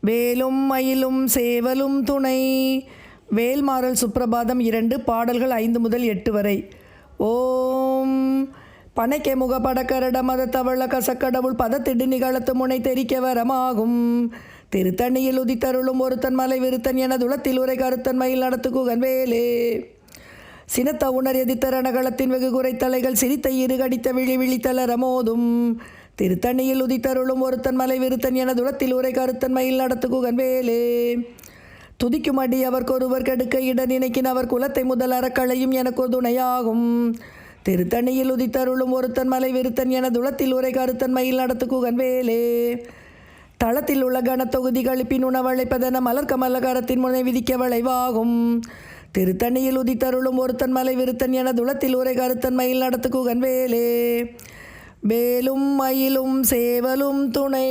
வேலும் மயிலும் சேவலும் துணை. வேல்மாறல் சுப்பிரபாதம் இரண்டு பாடல்கள் ஐந்து முதல் எட்டு வரை. ஓம். பனைக்கை முகப்படக்கரட மத தவள கசக்கடவுள் பதத்திடு நிகழத்து முனை தெரிக்க வரமாகும். திருத்தணியில் உதித்தருளும் ஒருத்தன் மலை விருத்தன் என துளத்தில் உரை கருத்தன் மயில் நடத்து குகன் வேலே. சினத்த உணர் எதித்தரணகலத்தின் வெகு குறைத்தலைகள் சிரித்த இருகடித்த விழி விழித்தலர ரமோதும். திருத்தணியில் உதித்தருளும் ஒருத்தன் மலை விருத்தன் என துளத்தில் உரை கருத்தன் மயில் நடத்து குகன் வேலே துதிக்கும் அடி அவர்க்கொருவர் கெடுக்க இட நினைக்கின் அவர் குலத்தை முதல் அறக்களையும் எனக்கு துணையாகும் திருத்தணியில் உதித்தருளும் ஒருத்தன் மலை விருத்தன் என துளத்தில் உரை கருத்தன் மயில் நடத்துகுகன் வேலே தளத்தில் உள்ள கனத்தொகுதி கழிப்பின் உணவழைப்பதென மலர் கமலகாரத்தின் முனை விதிக்க வளைவாகும். திருத்தணியில் உதித்தருளும் ஒருத்தன் மலை விருத்தன் என துளத்தில் உரை கருத்தன் மயில் நடத்துகுகன் வேலே வேலும் மயிலும் சேவலும் துணை.